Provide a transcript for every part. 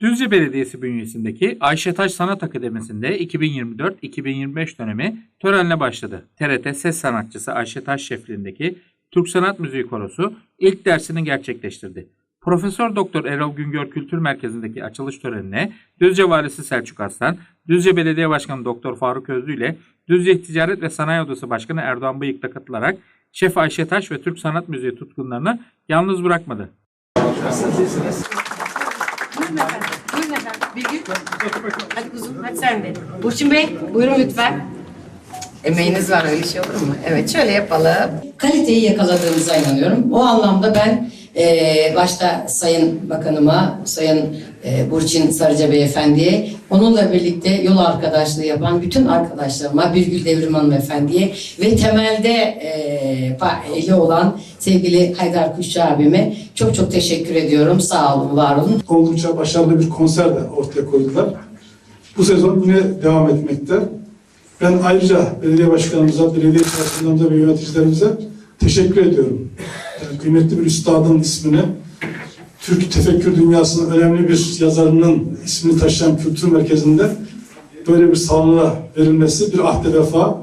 Düzce Belediyesi bünyesindeki Ayşe Taş Sanat Akademisi'nde 2024-2025 dönemi törenle başladı. TRT ses sanatçısı Ayşe Taş şefliğindeki Türk Sanat Müziği Korosu ilk dersini gerçekleştirdi. Profesör Doktor Erol Güngör Kültür Merkezi'ndeki açılış törenine Düzce Valisi Selçuk Aslan, Düzce Belediye Başkanı Doktor Faruk Özlü ile Düzce Ticaret ve Sanayi Odası Başkanı Erdoğan Bıyık da katılarak Şef Ayşe Taş ve Türk Sanat Müziği tutkunlarını yalnız bırakmadı. Buyurun efendim. Buyurun efendim. Bilgin. Hadi kuzum. Hadi sen de. Burçin Bey. Buyurun lütfen. Emeğiniz var öyle şey olur mu? Evet şöyle yapalım. kaliteyi yakaladığımıza inanıyorum. O anlamda ben e, başta Sayın Bakanıma, Sayın e, Burçin Sarıca Beyefendiye, onunla birlikte yol arkadaşlığı yapan bütün arkadaşlarıma, Birgül Devrim Hanımefendiye ve temelde e, olan sevgili Haydar Kuşçu abime çok çok teşekkür ediyorum. Sağ olun, var olun. oldukça başarılı bir konser de ortaya koydular. Bu sezon yine devam etmekte. Ben ayrıca belediye başkanımıza, belediye çalışanlarımıza ve yöneticilerimize teşekkür ediyorum. Yani kıymetli bir üstadın ismini, Türk tefekkür dünyasının önemli bir yazarının ismini taşıyan kültür merkezinde böyle bir salona verilmesi bir ahde vefa,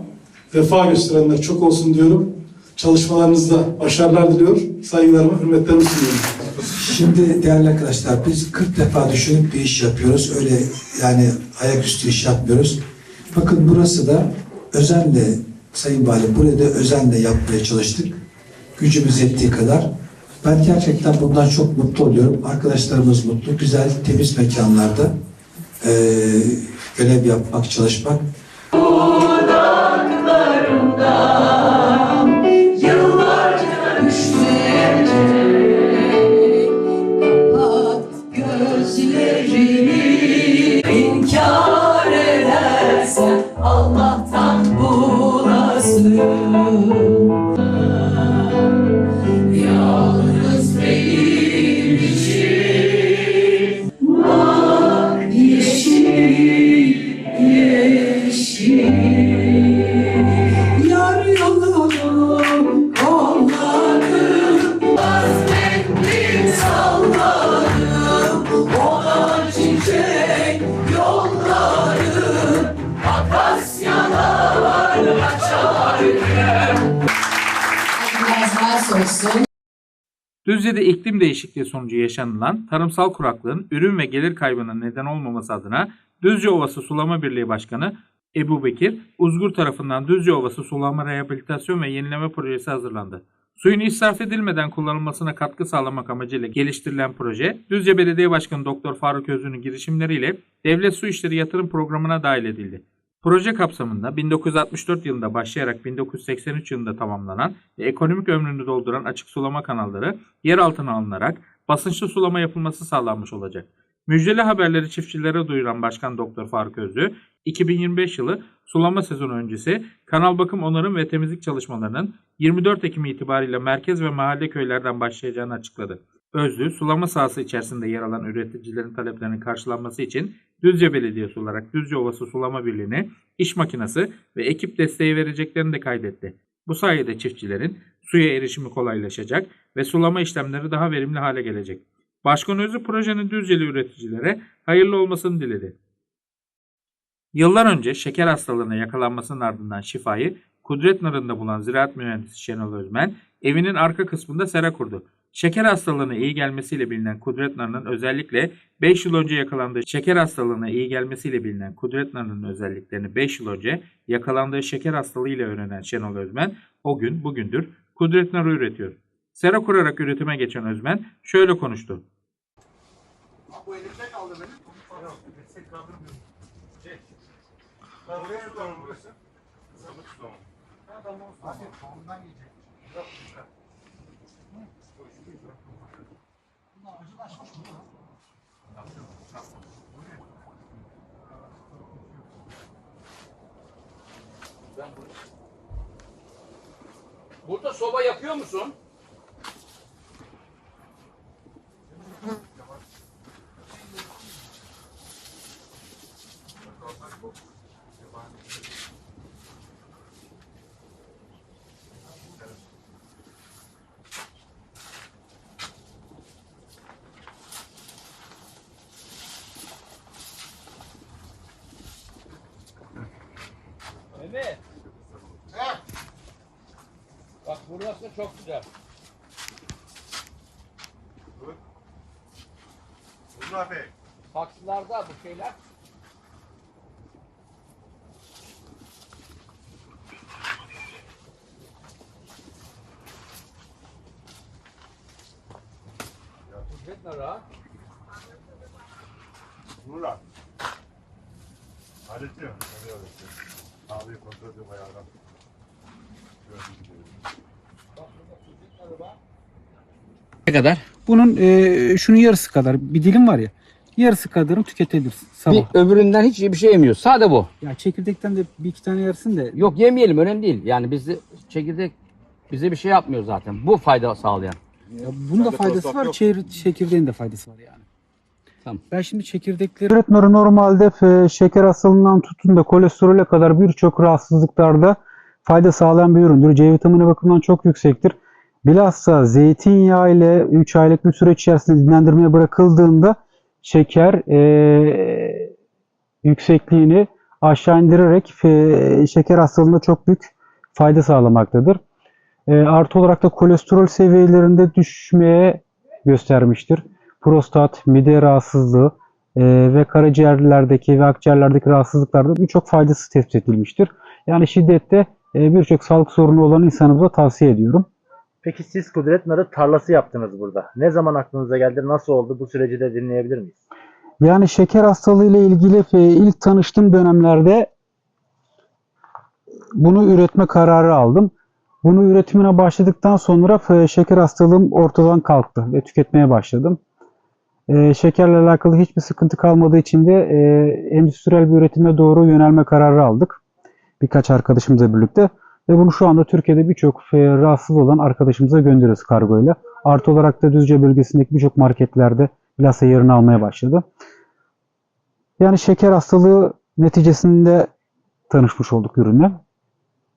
vefa gösterenler çok olsun diyorum. Çalışmalarınızda başarılar diliyor. Saygılarımı, hürmetlerimi sunuyorum. Şimdi değerli arkadaşlar biz 40 defa düşünüp bir iş yapıyoruz. Öyle yani ayaküstü iş yapmıyoruz. Bakın burası da özenle Sayın Valim burada özenle yapmaya çalıştık. Gücümüz yettiği kadar. Ben gerçekten bundan çok mutlu oluyorum. Arkadaşlarımız mutlu. Güzel, temiz mekanlarda eee görev yapmak, çalışmak. Değişikliği sonucu yaşanılan tarımsal kuraklığın ürün ve gelir kaybına neden olmaması adına Düzce Ovası Sulama Birliği Başkanı Ebu Bekir Uzgur tarafından Düzce Ovası Sulama Rehabilitasyon ve Yenileme Projesi hazırlandı. Suyun israf edilmeden kullanılmasına katkı sağlamak amacıyla geliştirilen proje, Düzce Belediye Başkanı Doktor Faruk Özlü'nün girişimleriyle Devlet Su İşleri Yatırım Programı'na dahil edildi. Proje kapsamında 1964 yılında başlayarak 1983 yılında tamamlanan ve ekonomik ömrünü dolduran açık sulama kanalları yer altına alınarak basınçlı sulama yapılması sağlanmış olacak. Müjdeli haberleri çiftçilere duyuran Başkan Doktor Faruk Özlü, 2025 yılı sulama sezonu öncesi kanal bakım onarım ve temizlik çalışmalarının 24 Ekim itibariyle merkez ve mahalle köylerden başlayacağını açıkladı. Özlü, sulama sahası içerisinde yer alan üreticilerin taleplerinin karşılanması için Düzce Belediyesi olarak Düzce Ovası Sulama Birliği'ne iş makinesi ve ekip desteği vereceklerini de kaydetti. Bu sayede çiftçilerin suya erişimi kolaylaşacak ve sulama işlemleri daha verimli hale gelecek. Başkan Özlü projenin Düzceli üreticilere hayırlı olmasını diledi. Yıllar önce şeker hastalığına yakalanmasının ardından şifayı Kudret Narı'nda bulan ziraat mühendisi Şenol Özmen evinin arka kısmında sera kurdu. Şeker hastalığına iyi gelmesiyle bilinen Kudret Narı'nın özellikle 5 yıl önce yakalandığı şeker hastalığına iyi gelmesiyle bilinen Kudret Narı'nın özelliklerini 5 yıl önce yakalandığı şeker hastalığıyla öğrenen Şenol Özmen o gün bugündür Kudret Narı üretiyor. Sera kurarak üretime geçen Özmen şöyle konuştu. Burada soba yapıyor musun? Burası çok güzel. Saksılarda bu şeyler. Ücret ne rahat? Nurla. Hallediyor. Tabii öğretiyor. Abi kontrol ediyor ayağından. Ne kadar? Bunun e, şunun yarısı kadar bir dilim var ya. Yarısı kadarını tüketebilirsin sabah. Bir öbüründen hiç bir şey yemiyoruz. Sade bu. Ya çekirdekten de bir iki tane yersin de Yok yemeyelim önemli değil. Yani bizde çekirdek bize bir şey yapmıyor zaten. Bu fayda sağlayan. Ya bunun da faydası var, çevir, çekirdeğin de faydası var yani. Tamam. Ben şimdi çekirdekleri... Üretmeri normalde e, şeker hastalığından tutun da kolesterole kadar birçok rahatsızlıklarda fayda sağlayan bir üründür. C vitamini bakımından çok yüksektir. Bilhassa zeytinyağı ile 3 aylık bir süre içerisinde dinlendirmeye bırakıldığında şeker e, yüksekliğini aşağı indirerek e, şeker hastalığında çok büyük fayda sağlamaktadır. E, artı olarak da kolesterol seviyelerinde düşmeye göstermiştir. Prostat, mide rahatsızlığı e, ve karaciğerlerdeki ve akciğerlerdeki rahatsızlıklarda birçok faydası tespit edilmiştir. Yani şiddette e, birçok sağlık sorunu olan insanımıza tavsiye ediyorum. Peki siz Kudret Narı tarlası yaptınız burada. Ne zaman aklınıza geldi? Nasıl oldu? Bu süreci de dinleyebilir miyiz? Yani şeker hastalığı ile ilgili e, ilk tanıştığım dönemlerde bunu üretme kararı aldım. Bunu üretimine başladıktan sonra e, şeker hastalığım ortadan kalktı ve tüketmeye başladım. E, şekerle alakalı hiçbir sıkıntı kalmadığı için de e, endüstriyel bir üretime doğru yönelme kararı aldık. Birkaç arkadaşımızla birlikte. Ve bunu şu anda Türkiye'de birçok e, rahatsız olan arkadaşımıza gönderiyoruz kargoyla. Artı olarak da Düzce bölgesindeki birçok marketlerde bilhassa yerini almaya başladı. Yani şeker hastalığı neticesinde tanışmış olduk ürünle.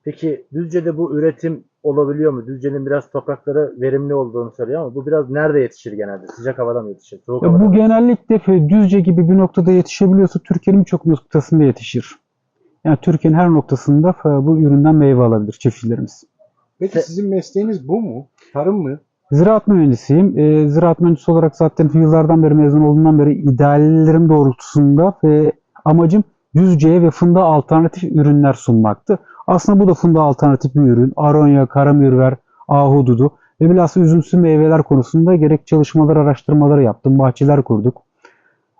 Peki Düzce'de bu üretim olabiliyor mu? Düzce'nin biraz toprakları verimli olduğunu söylüyor ama bu biraz nerede yetişir genelde? Sıcak havada mı yetişir? Soğuk Ya havada bu mı? genellikle Düzce gibi bir noktada yetişebiliyorsa Türkiye'nin birçok noktasında yetişir. Yani Türkiye'nin her noktasında e, bu üründen meyve alabilir çiftçilerimiz. Peki sizin mesleğiniz bu mu? Tarım mı? Ziraat mühendisiyim. Ee, ziraat mühendisi olarak zaten yıllardan beri mezun olduğumdan beri ideallerim doğrultusunda ve amacım Düzce'ye ve fındığa alternatif ürünler sunmaktı. Aslında bu da fındığa alternatif bir ürün. Aronya, karamürver, ahududu ve bilhassa üzümsüz meyveler konusunda gerek çalışmalar, araştırmaları yaptım. Bahçeler kurduk.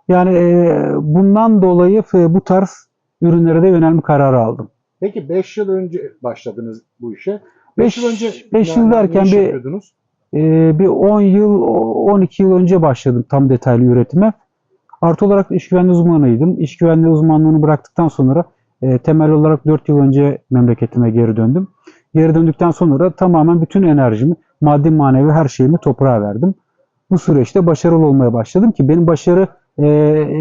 Yani e, bundan dolayı e, bu tarz ürünlere de yönelme kararı aldım. Peki 5 yıl önce başladınız bu işe. 5 yıl önce beş yani yıl ne derken bir yapıyordunuz? Ee, bir 10 yıl, 12 yıl önce başladım tam detaylı üretime. Artı olarak iş güvenliği uzmanıydım. İş güvenliği uzmanlığını bıraktıktan sonra e, temel olarak 4 yıl önce memleketime geri döndüm. Geri döndükten sonra tamamen bütün enerjimi, maddi manevi her şeyimi toprağa verdim. Bu süreçte başarılı olmaya başladım ki benim başarı e,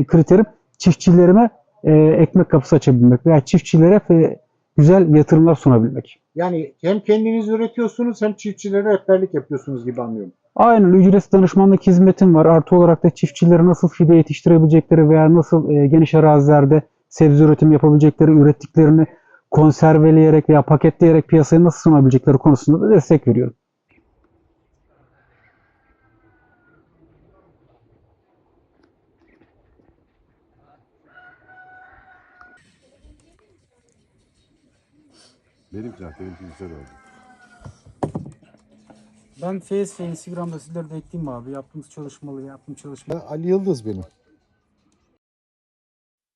kriterim çiftçilerime e, ekmek kapısı açabilmek veya çiftçilere e, güzel yatırımlar sunabilmek. Yani hem kendiniz üretiyorsunuz hem çiftçilere rehberlik yapıyorsunuz gibi anlıyorum. Aynen ücretsiz danışmanlık hizmetim var. Artı olarak da çiftçilere nasıl fide yetiştirebilecekleri veya nasıl e, geniş arazilerde sebze üretim yapabilecekleri, ürettiklerini konserveleyerek veya paketleyerek piyasaya nasıl sunabilecekleri konusunda da destek veriyorum. Benim zaten benimki güzel oldu. Ben Face ve Instagram'da sizlere de ekleyeyim abi. Yaptığımız çalışmaları, yaptığım çalışma. Ali Yıldız benim.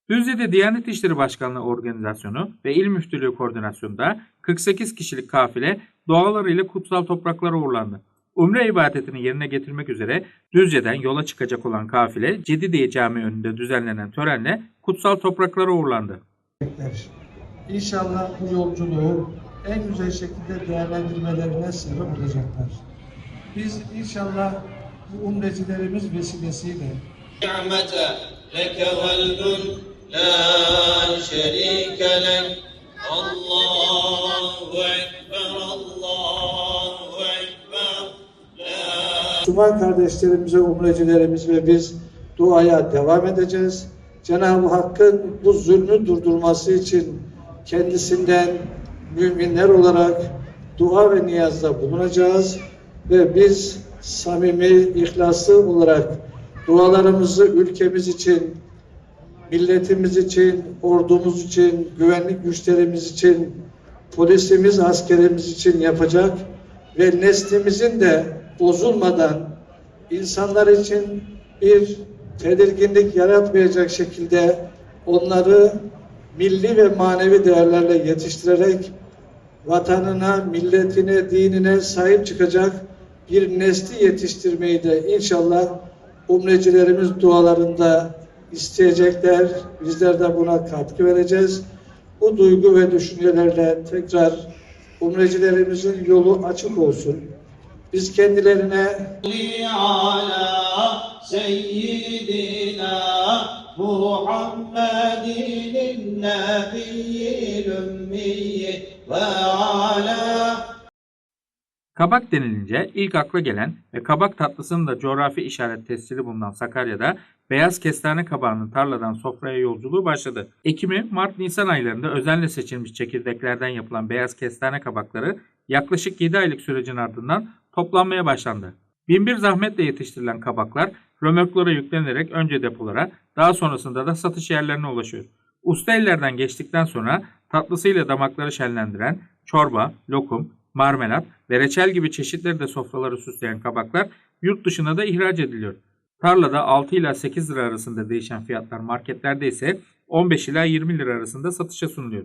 Düzce'de Diyanet İşleri Başkanlığı Organizasyonu ve İl Müftülüğü Koordinasyonunda 48 kişilik kafile dualarıyla kutsal topraklara uğurlandı. Umre ibadetini yerine getirmek üzere Düzce'den yola çıkacak olan kafile Cedidiye Camii önünde düzenlenen törenle kutsal topraklara uğurlandı. İnşallah bu yolculuğu en güzel şekilde değerlendirmelerine sebep olacaklar. Biz inşallah bu umrecilerimiz vesilesiyle نعمة لك والملك لا شريك لك الله أكبر الله أكبر Müslüman kardeşlerimize, umrecilerimiz ve biz duaya devam edeceğiz. Cenab-ı Hakk'ın bu zulmü durdurması için kendisinden müminler olarak dua ve niyazda bulunacağız ve biz samimi, ihlaslı olarak dualarımızı ülkemiz için, milletimiz için, ordumuz için, güvenlik güçlerimiz için, polisimiz, askerimiz için yapacak ve neslimizin de bozulmadan insanlar için bir tedirginlik yaratmayacak şekilde onları milli ve manevi değerlerle yetiştirerek vatanına, milletine, dinine sahip çıkacak bir nesli yetiştirmeyi de inşallah umrecilerimiz dualarında isteyecekler. Bizler de buna katkı vereceğiz. Bu duygu ve düşüncelerle tekrar umrecilerimizin yolu açık olsun. Biz kendilerine محمد النبي الأمي وعلى Kabak denilince ilk akla gelen ve kabak tatlısının da coğrafi işaret tescili bulunan Sakarya'da beyaz kestane kabağının tarladan sofraya yolculuğu başladı. Ekimi Mart-Nisan aylarında özenle seçilmiş çekirdeklerden yapılan beyaz kestane kabakları yaklaşık 7 aylık sürecin ardından toplanmaya başlandı. Binbir zahmetle yetiştirilen kabaklar römorklara yüklenerek önce depolara daha sonrasında da satış yerlerine ulaşıyor. Usta ellerden geçtikten sonra tatlısıyla damakları şenlendiren çorba, lokum, marmelat ve reçel gibi çeşitleri de sofraları süsleyen kabaklar yurt dışına da ihraç ediliyor. Tarlada 6 ila 8 lira arasında değişen fiyatlar marketlerde ise 15 ila 20 lira arasında satışa sunuluyor.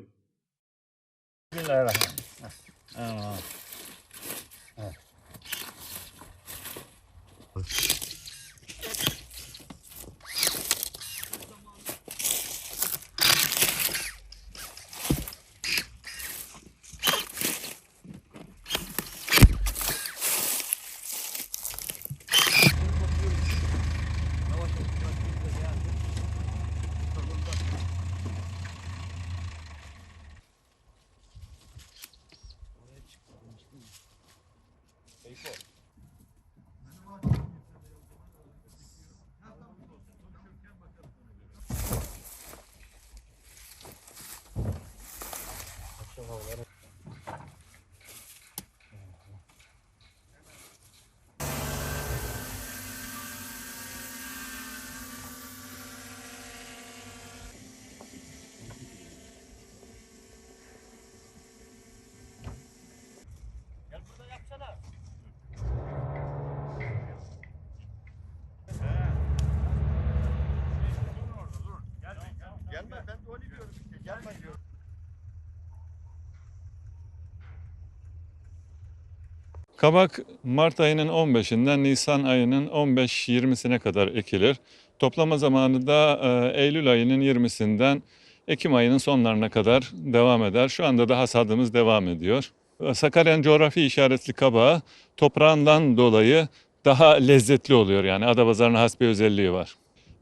Kabak Mart ayının 15'inden Nisan ayının 15-20'sine kadar ekilir. Toplama zamanı da e, Eylül ayının 20'sinden Ekim ayının sonlarına kadar devam eder. Şu anda da hasadımız devam ediyor. Sakarya'nın coğrafi işaretli kabağı toprağından dolayı daha lezzetli oluyor. Yani Adapazarı'na has bir özelliği var.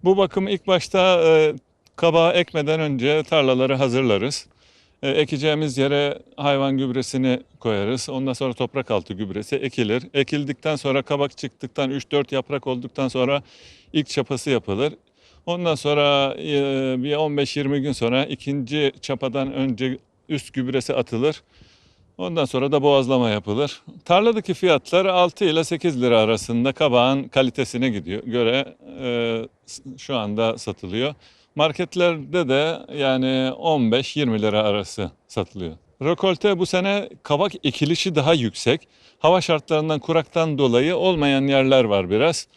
Bu bakım ilk başta e, kabağı ekmeden önce tarlaları hazırlarız. E, ekeceğimiz yere hayvan gübresini koyarız. Ondan sonra toprak altı gübresi ekilir. Ekildikten sonra kabak çıktıktan 3-4 yaprak olduktan sonra ilk çapası yapılır. Ondan sonra e, bir 15-20 gün sonra ikinci çapadan önce üst gübresi atılır. Ondan sonra da boğazlama yapılır. Tarladaki fiyatlar 6 ile 8 lira arasında kabağın kalitesine gidiyor göre e, şu anda satılıyor. Marketlerde de yani 15-20 lira arası satılıyor. Rökolte bu sene kabak ekilişi daha yüksek. Hava şartlarından kuraktan dolayı olmayan yerler var biraz.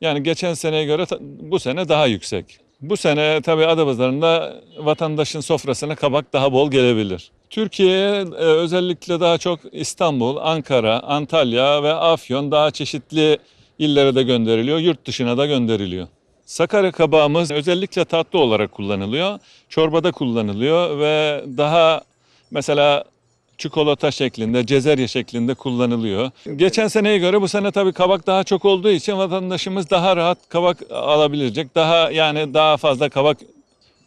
Yani geçen seneye göre bu sene daha yüksek. Bu sene tabii Adapazarı'nda vatandaşın sofrasına kabak daha bol gelebilir. Türkiye'ye özellikle daha çok İstanbul, Ankara, Antalya ve Afyon daha çeşitli illere de gönderiliyor, yurt dışına da gönderiliyor. Sakarya kabağımız özellikle tatlı olarak kullanılıyor. Çorbada kullanılıyor ve daha mesela çikolata şeklinde, cezerye şeklinde kullanılıyor. Geçen seneye göre bu sene tabii kabak daha çok olduğu için vatandaşımız daha rahat kabak alabilecek. Daha yani daha fazla kabak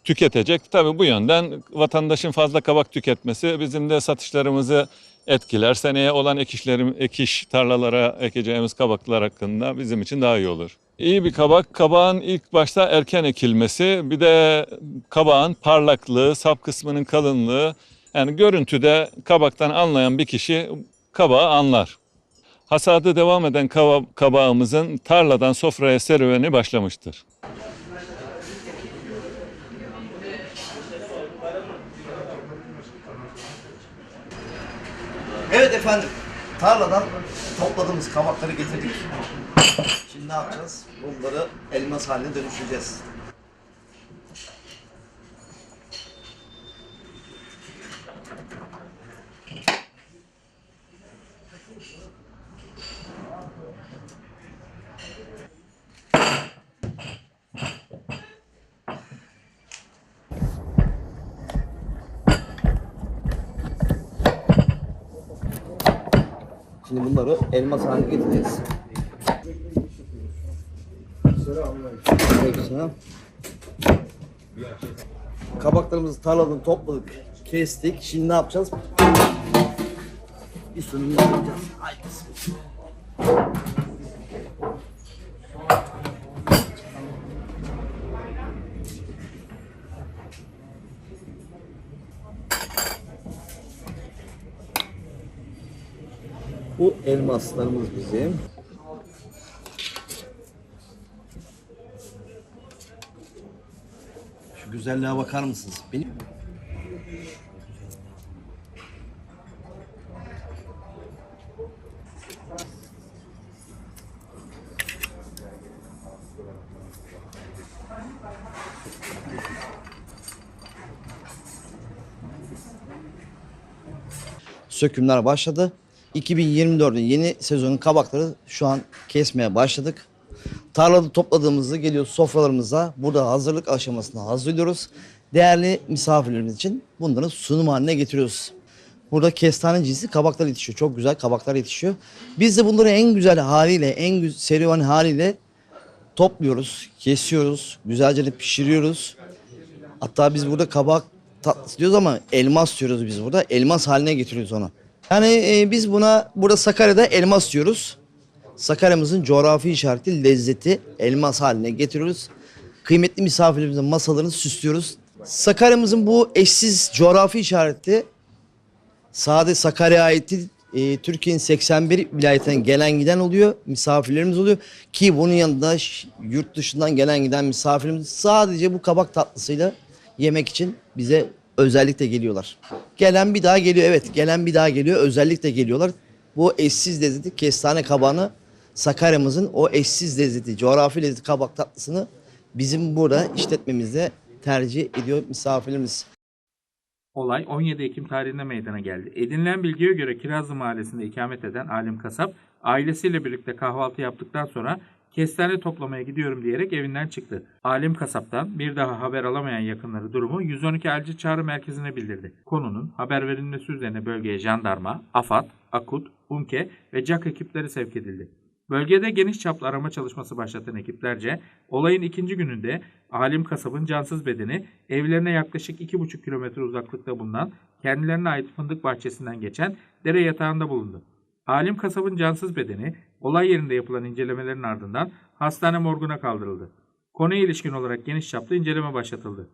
tüketecek. Tabii bu yönden vatandaşın fazla kabak tüketmesi bizim de satışlarımızı etkiler. Seneye olan ekişlerim, ekiş tarlalara ekeceğimiz kabaklar hakkında bizim için daha iyi olur. İyi bir kabak, kabağın ilk başta erken ekilmesi, bir de kabağın parlaklığı, sap kısmının kalınlığı, Yani görüntüde kabaktan anlayan bir kişi kabağı anlar. Hasadı devam eden kaba- kabağımızın tarladan sofraya serüveni başlamıştır. Evet efendim. Tarladan topladığımız kabakları getirdik. Şimdi ne yapacağız? Bunları elmas haline dönüştüreceğiz. Şimdi bunları elmas haline getireceğiz. Aleykümselam. Kabaklarımızı tarladan topladık, kestik. Şimdi ne yapacağız? Bir sunum yapacağız. Haydi bismillah. Bu elmaslarımız bizim. Şu güzelliğe bakar mısınız? Benim sökümler başladı. 2024'ün yeni sezonun kabakları şu an kesmeye başladık. Tarlada topladığımızı geliyor sofralarımıza. Burada hazırlık aşamasında hazırlıyoruz. Değerli misafirlerimiz için bunları sunum haline getiriyoruz. Burada kestane cinsi kabaklar yetişiyor. Çok güzel kabaklar yetişiyor. Biz de bunları en güzel haliyle, en serüven haliyle topluyoruz, kesiyoruz, güzelce de pişiriyoruz. Hatta biz burada kabak tatlısı diyoruz ama elmas diyoruz biz burada. Elmas haline getiriyoruz onu. Yani e, biz buna burada Sakarya'da elmas diyoruz. Sakarya'mızın coğrafi işareti lezzeti elmas haline getiriyoruz. Kıymetli misafirlerimizin masalarını süslüyoruz. Sakarya'mızın bu eşsiz coğrafi işareti sade Sakarya'ya ait e, Türkiye'nin 81 vilayetinden gelen giden oluyor. Misafirlerimiz oluyor. Ki bunun yanında yurt dışından gelen giden misafirlerimiz sadece bu kabak tatlısıyla yemek için bize özellikle geliyorlar. Gelen bir daha geliyor evet gelen bir daha geliyor özellikle geliyorlar. Bu eşsiz lezzeti kestane kabağını Sakarya'mızın o eşsiz lezzeti coğrafi lezzeti kabak tatlısını bizim burada işletmemizde tercih ediyor misafirlerimiz. Olay 17 Ekim tarihinde meydana geldi. Edinilen bilgiye göre Kirazlı Mahallesi'nde ikamet eden Alim Kasap, ailesiyle birlikte kahvaltı yaptıktan sonra kestane toplamaya gidiyorum diyerek evinden çıktı. Alim Kasap'tan bir daha haber alamayan yakınları durumu 112 acil çağrı merkezine bildirdi. Konunun haber verilmesi üzerine bölgeye jandarma, AFAD, AKUT, UMKE ve CAK ekipleri sevk edildi. Bölgede geniş çaplı arama çalışması başlatan ekiplerce olayın ikinci gününde Alim Kasab'ın cansız bedeni evlerine yaklaşık 2,5 kilometre uzaklıkta bulunan kendilerine ait fındık bahçesinden geçen dere yatağında bulundu. Alim Kasab'ın cansız bedeni olay yerinde yapılan incelemelerin ardından hastane morguna kaldırıldı. Konuya ilişkin olarak geniş çaplı inceleme başlatıldı.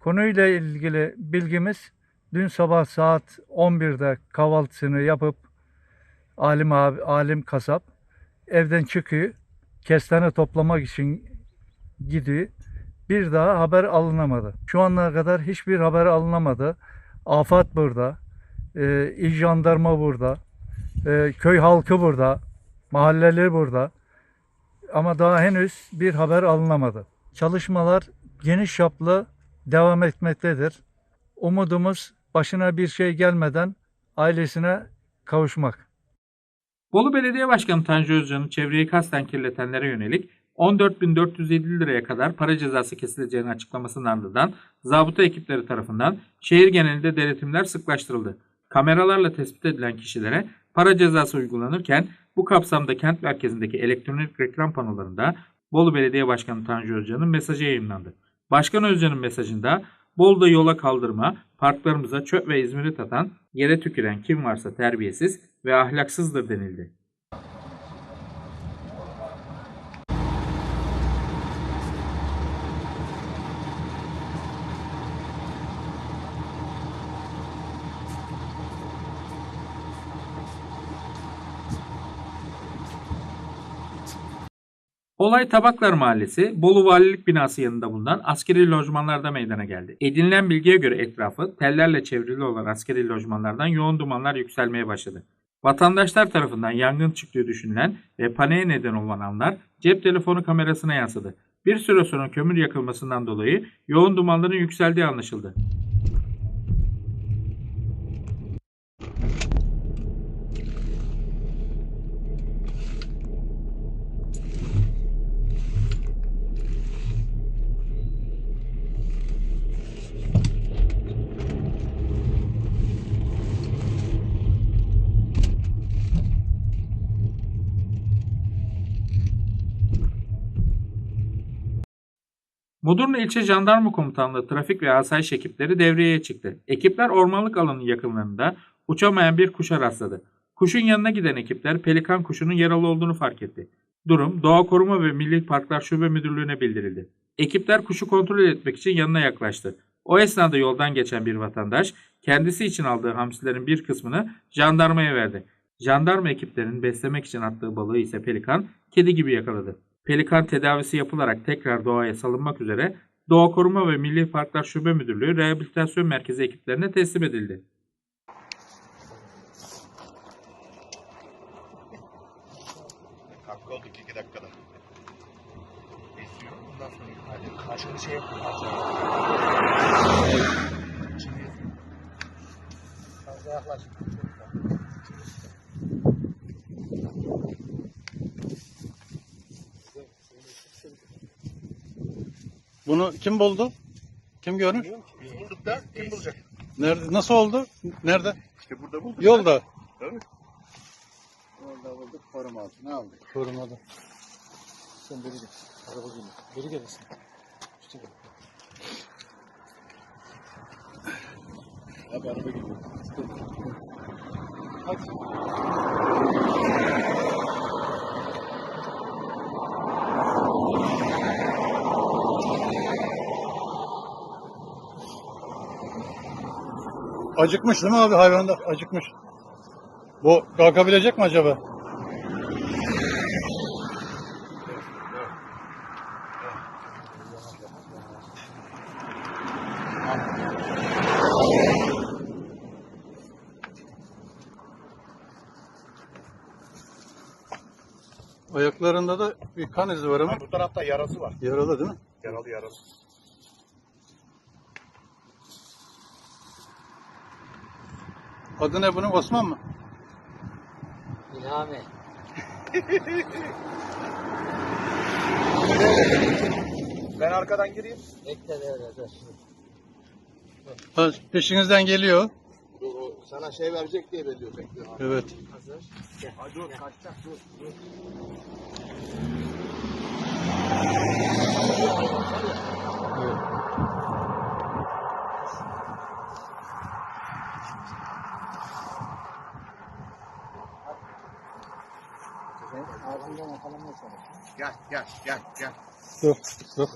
Konuyla ilgili bilgimiz dün sabah saat 11'de kahvaltısını yapıp Alim abi, Alim kasap evden çıkıyor. Kestane toplamak için gidiyor. Bir daha haber alınamadı. Şu ana kadar hiçbir haber alınamadı. Afat burada. E, İl jandarma burada. e, köy halkı burada. Mahalleleri burada. Ama daha henüz bir haber alınamadı. Çalışmalar geniş çaplı devam etmektedir. Umudumuz başına bir şey gelmeden ailesine kavuşmak. Bolu Belediye Başkanı Tanju Özcan'ın çevreyi kasten kirletenlere yönelik 14.450 liraya kadar para cezası kesileceğini açıklamasının ardından zabıta ekipleri tarafından şehir genelinde denetimler sıklaştırıldı. Kameralarla tespit edilen kişilere para cezası uygulanırken bu kapsamda kent merkezindeki elektronik reklam panolarında Bolu Belediye Başkanı Tanju Özcan'ın mesajı yayınlandı. Başkan Özcan'ın mesajında Bolu'da yola kaldırma, parklarımıza çöp ve izmirit atan, yere tüküren kim varsa terbiyesiz ve ahlaksızdır denildi. Olay Tabaklar Mahallesi, Bolu Valilik binası yanında bulunan askeri lojmanlarda meydana geldi. Edinilen bilgiye göre etrafı tellerle çevrili olan askeri lojmanlardan yoğun dumanlar yükselmeye başladı. Vatandaşlar tarafından yangın çıktığı düşünülen ve paniğe neden olan anlar cep telefonu kamerasına yansıdı. Bir süre sonra kömür yakılmasından dolayı yoğun dumanların yükseldiği anlaşıldı. Mudurnu İlçe Jandarma Komutanlığı trafik ve asayiş ekipleri devreye çıktı. Ekipler ormanlık alanın yakınlarında uçamayan bir kuşa rastladı. Kuşun yanına giden ekipler pelikan kuşunun yaralı olduğunu fark etti. Durum Doğa Koruma ve Milli Parklar Şube Müdürlüğü'ne bildirildi. Ekipler kuşu kontrol etmek için yanına yaklaştı. O esnada yoldan geçen bir vatandaş kendisi için aldığı hamsilerin bir kısmını jandarmaya verdi. Jandarma ekiplerinin beslemek için attığı balığı ise pelikan kedi gibi yakaladı. Pelikan tedavisi yapılarak tekrar doğaya salınmak üzere Doğa Koruma ve Milli Parklar Şube Müdürlüğü Rehabilitasyon Merkezi ekiplerine teslim edildi. Kalk olduk iki dakikada. Esiyor. Bundan sonra hadi karşıda şey yapın. Fazla yaklaş. Bunu kim buldu? Kim görmüş? Biz bulduk da kim bulacak? Nerede? Nasıl oldu? Nerede? İşte burada bulduk. Yolda. Evet. Yolda bulduk. Koruma altına aldık. Korumada. Sen beri gel. Araba geliyor. Beri gelesin. İşte gel. Abi araba geliyor. Hadi. Acıkmış değil mi abi hayvanlar? Acıkmış. Bu kalkabilecek mi acaba? Ayaklarında da bir kan izi var ama Bu tarafta yarası var. yaralı değil mi? Yaralı yaralı. Adı ne bunun? Osman mı? İlhami. Ben arkadan gireyim. Bekle devre dur. Ha, peşinizden geliyor. Dur, o sana şey verecek diye veriyor bekliyor. Evet. Hazır. Gel. Hadi dur kaçacak dur. dur. Ağzından yakalanma sana. Gel gel gel gel. Dur, dur.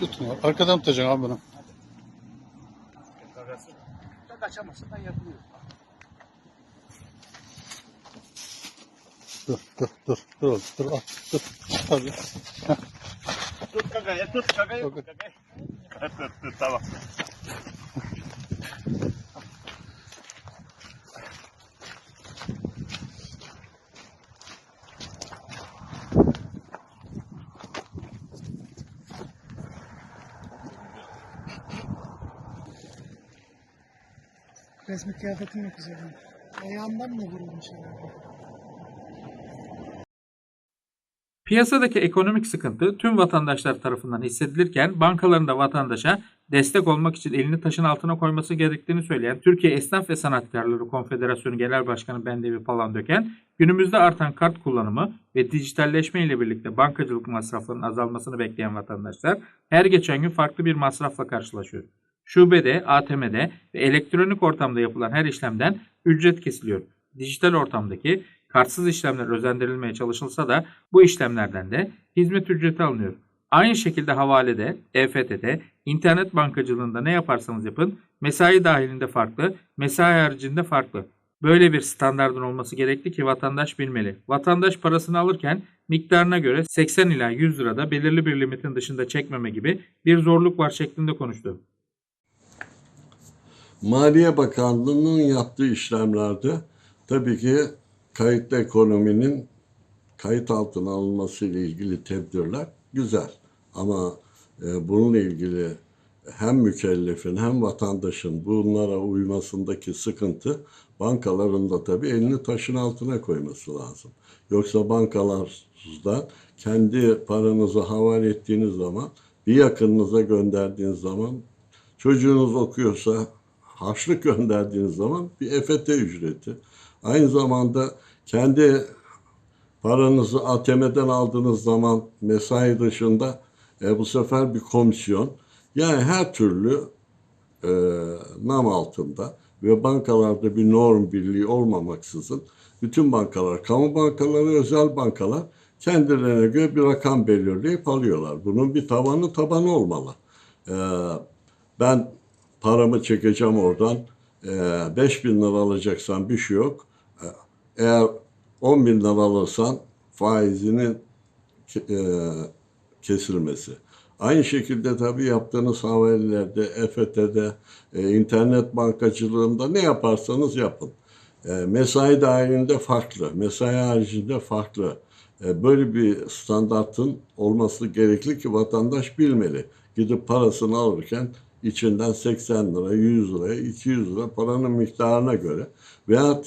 Tutma. Arkadan tutacaksın abi bunu. Da kaçamazsa da yapılıyor. Dur, dur, dur. Dur oğlum, dur. Al, dur. Hadi. Tut gagayı tut gagayı. Yok. gagayı. tut tut tamam. Resmi kıyafetin yok üzerinde. Ayağından mı vurulmuş herhalde? Piyasadaki ekonomik sıkıntı tüm vatandaşlar tarafından hissedilirken bankaların da vatandaşa destek olmak için elini taşın altına koyması gerektiğini söyleyen Türkiye Esnaf ve Sanatkarları Konfederasyonu Genel Başkanı Bendevi Palandöken, günümüzde artan kart kullanımı ve dijitalleşme ile birlikte bankacılık masraflarının azalmasını bekleyen vatandaşlar her geçen gün farklı bir masrafla karşılaşıyor. Şubede, ATM'de ve elektronik ortamda yapılan her işlemden ücret kesiliyor. Dijital ortamdaki kartsız işlemler özendirilmeye çalışılsa da bu işlemlerden de hizmet ücreti alınıyor. Aynı şekilde havalede, EFT'de, internet bankacılığında ne yaparsanız yapın mesai dahilinde farklı, mesai haricinde farklı. Böyle bir standardın olması gerekli ki vatandaş bilmeli. Vatandaş parasını alırken miktarına göre 80 ila 100 lirada belirli bir limitin dışında çekmeme gibi bir zorluk var şeklinde konuştu. Maliye Bakanlığı'nın yaptığı işlemlerde tabii ki kayıtlı ekonominin kayıt altına alınması ile ilgili tedbirler güzel. Ama e, bununla ilgili hem mükellefin hem vatandaşın bunlara uymasındaki sıkıntı bankaların da tabii elini taşın altına koyması lazım. Yoksa bankalarda kendi paranızı havale ettiğiniz zaman bir yakınınıza gönderdiğiniz zaman çocuğunuz okuyorsa harçlık gönderdiğiniz zaman bir EFT ücreti. Aynı zamanda kendi paranızı ATM'den aldığınız zaman mesai dışında e, bu sefer bir komisyon. Yani her türlü e, nam altında ve bankalarda bir norm birliği olmamaksızın bütün bankalar, kamu bankaları, özel bankalar kendilerine göre bir rakam belirleyip alıyorlar. Bunun bir tavanı tabanı olmalı. E, ben paramı çekeceğim oradan. E, 5 bin lira alacaksan bir şey yok. E, Eğer 10 bin lira alırsan faizinin e, kesilmesi. Aynı şekilde tabii yaptığınız havalelerde, EFT'de, e, internet bankacılığında ne yaparsanız yapın. E, mesai dahilinde farklı, mesai haricinde farklı. E, böyle bir standartın olması gerekli ki vatandaş bilmeli. Gidip parasını alırken içinden 80 lira, 100 lira, 200 lira paranın miktarına göre veya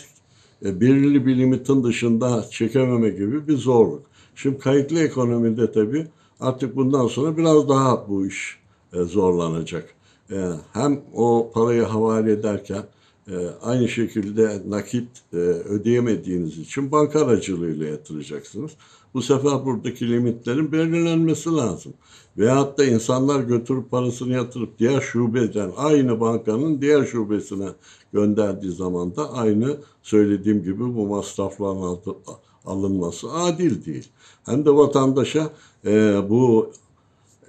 e, belirli bir limitin dışında çekememe gibi bir zorluk. Şimdi kayıtlı ekonomide tabii artık bundan sonra biraz daha bu iş e, zorlanacak. E, hem o parayı havale ederken e, aynı şekilde nakit e, ödeyemediğiniz için banka aracılığıyla yatıracaksınız. Bu sefer buradaki limitlerin belirlenmesi lazım. Veyahut da insanlar götürüp parasını yatırıp diğer şubeden aynı bankanın diğer şubesine gönderdiği zaman da aynı söylediğim gibi bu masrafların alınması adil değil. Hem de vatandaşa e, bu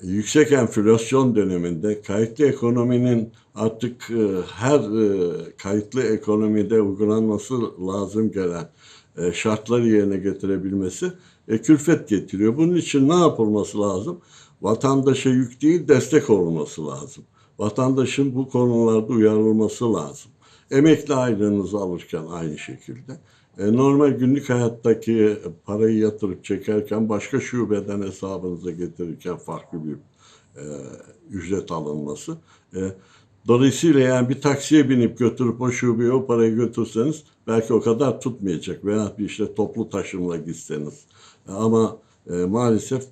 yüksek enflasyon döneminde kayıtlı ekonominin artık e, her e, kayıtlı ekonomide uygulanması lazım gelen e, şartları yerine getirebilmesi külfet getiriyor. Bunun için ne yapılması lazım? Vatandaşa yük değil destek olması lazım. Vatandaşın bu konularda uyarılması lazım. Emekli aylığınızı alırken aynı şekilde. E, normal günlük hayattaki parayı yatırıp çekerken başka şubeden hesabınıza getirirken farklı bir e, ücret alınması. E, dolayısıyla yani bir taksiye binip götürüp o şubeye o parayı götürseniz belki o kadar tutmayacak veya bir işte toplu taşımla gitseniz. E, ama e, maalesef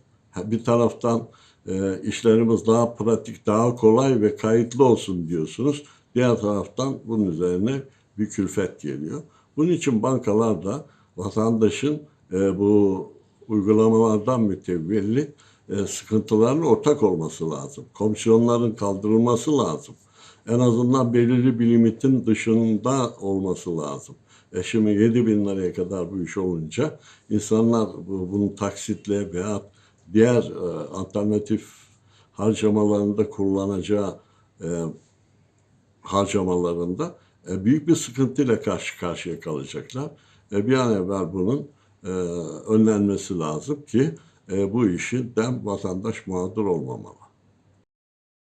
bir taraftan e, işlerimiz daha pratik, daha kolay ve kayıtlı olsun diyorsunuz. Diğer taraftan bunun üzerine bir külfet geliyor. Bunun için bankalar da vatandaşın e, bu uygulamalardan mütevelli e, sıkıntıların ortak olması lazım. Komisyonların kaldırılması lazım. En azından belirli bir limitin dışında olması lazım. E şimdi 7 bin liraya kadar bu iş olunca insanlar bu, bunu taksitle veya diğer e, alternatif harcamalarında kullanacağı e, harcamalarında büyük bir sıkıntıyla karşı karşıya kalacaklar. E, bir an evvel bunun e, önlenmesi lazım ki e, bu işden vatandaş mağdur olmamalı.